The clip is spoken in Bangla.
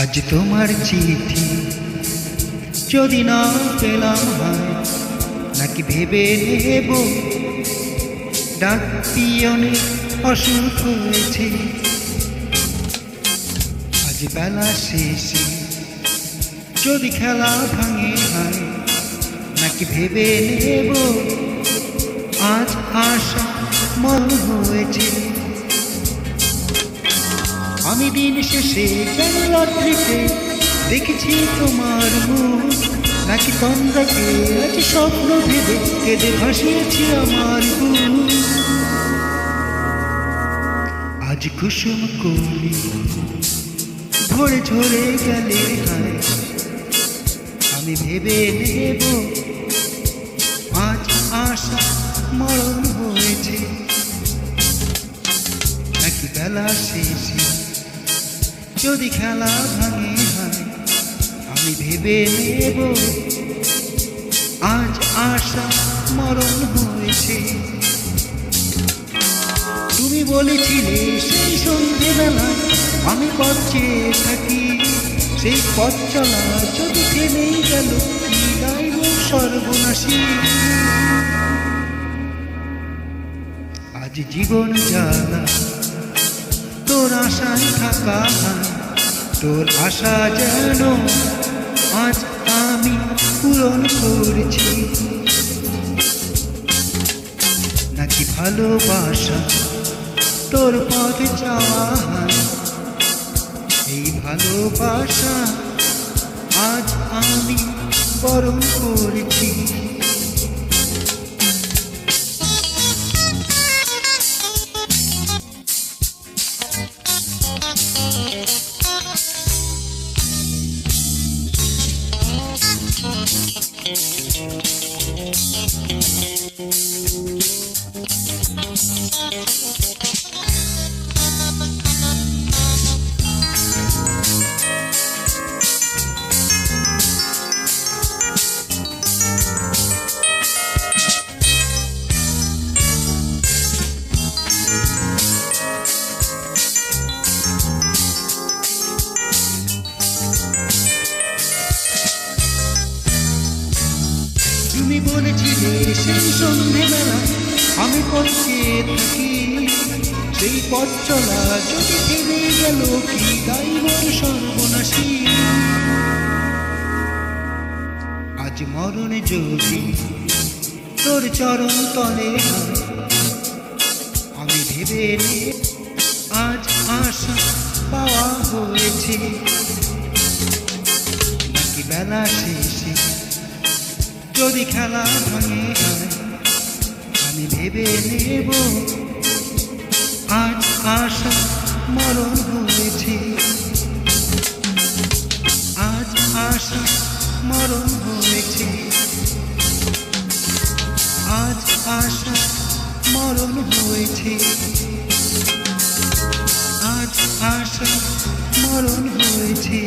আজ তোমার চিঠি যদি না পেলাম হয় নাকি ভেবে নেব? ডাক পিয়নে অসুখ হয়েছে আজ বেলা শেষে যদি খেলা ভাঙে হয়, নাকি ভেবে নেব? আজ আশা মন হয়েছে। আমি দিন শেষে যেন রাত্রিতে দেখেছি তোমার মুখ, নাকি তন্দ্রাকে আজ স্বপ্ন ভেবে কেঁদে ভাসিয়েছি আমার বুক? আজ কুসুম কলি ভরে ঝরে গেলে আমি ভেবে নেব, আজ আশা মরণ হয়েছে। নাকি বেলা শেষে যদি খেলা ভাঙে হয়, আমি ভেবে নেব, আজ আশা মরণ হয়েছে। বলেছিলে সেই সন্ধেবেলা আমি পথ চেয়ে থাকি, সেই পথ চলা যদি থেমেই গেল সর্বনাশী? আজ জীবন জ্বালা তোর আশায় থাকা তোর আশা যেন আজ আমি পূরণ করছি। নাকি ভালোবাসা তোর পথে যাওয়া এই ভালোবাসা আজ আমি বরণ করছি। তুমি সেই সন্ধেবেলা আমি পথে থাকি সেই পথ চলা, যদি থেমে গেল কি গাইব সর্বনাশী। আজ মরণে যদি তোর চরণ তলে আমি ভেবে আজ আশা পাওয়া হয়েছে। নাকি বেলা শেষে যদি খেলা ভাঙে আমি ভেবে নেব আজ আশা মরণ হয়েছে। আজ আশা মরণ হয়েছে। আজ আশা মরণ হয়েছে। আজ আশা মরণ হয়েছে।